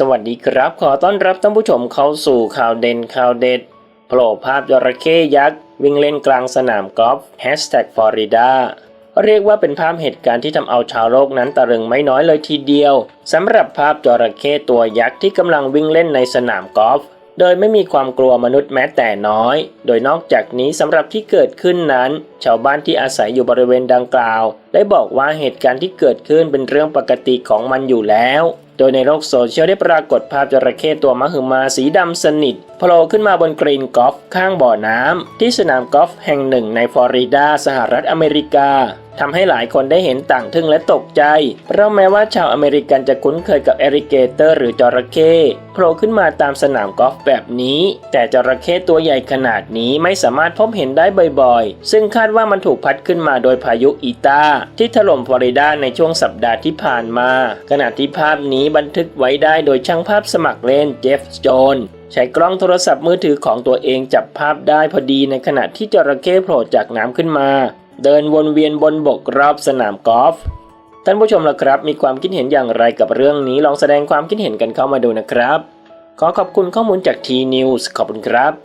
สวัสดีครับ ขอต้อนรับท่านผู้ชมเข้าสู่ข่าวเด่นข่าวเด็ดโผล่ภาพจระเข้ยักษ์ วิ่งเล่นกลางสนามกอล์ฟ Hashtag Florida เรียกว่าเป็นภาพเหตุการณ์ที่ทำเอาชาวโลกนั้นตะลึงไม่น้อยเลยทีเดียวสำหรับภาพจระเข้ตัวยักษ์ที่กำลังวิ่งเล่นในสนามกอล์ฟโดยไม่มีความกลัวมนุษย์แม้แต่น้อย โดยนอกจากนี้สำหรับที่เกิดขึ้นนั้น ชาวบ้านที่อาศัยอยู่บริเวณดังกล่าว ได้บอกว่าเหตุการณ์ที่เกิดขึ้นเป็นเรื่องปกติของมันอยู่แล้ว โดยในโลกโซเชียลได้ปรากฏภาพจระเข้ตัวมหึมาสีดำสนิทโผล่ขึ้นมาบนกรีนกอล์ฟข้างบ่อน้ำที่สนามกอล์ฟแห่งหนึ่งในฟลอริดาสหรัฐอเมริกา ทำให้หลายคนได้เห็นต่างทึ่งและตกใจ เพราะแม้ว่าชาวอเมริกันจะคุ้นเคยกับเอริเกเตอร์หรือจระเข้โผล่ขึ้นมาตามสนามกอล์ฟแบบนี้ แต่จระเข้ตัวใหญ่ขนาดนี้ไม่สามารถพบเห็นได้บ่อยๆ ซึ่งคาดว่ามันถูกพัดขึ้นมาโดยพายุอีตาที่ถล่มฟลอริดาในช่วงสัปดาห์ที่ผ่านมา ขณะที่ภาพนี้บันทึกไว้ได้โดยช่างภาพสมัครเล่นเจฟส์โจนใช้กล้องโทรศัพท์มือถือของตัวเองจับภาพได้พอดีในขณะที่จระเข้โผล่จากน้ำขึ้นมา เดินวนเวียนบนบกรอบสนามกอล์ฟท่านผู้ชมล่ะครับ มีความคิดเห็นอย่างไรกับเรื่องนี้ลองแสดงความคิดเห็นกันเข้ามาดูนะครับ ขอขอบคุณข้อมูลจากทีนิวส์ขอบคุณครับ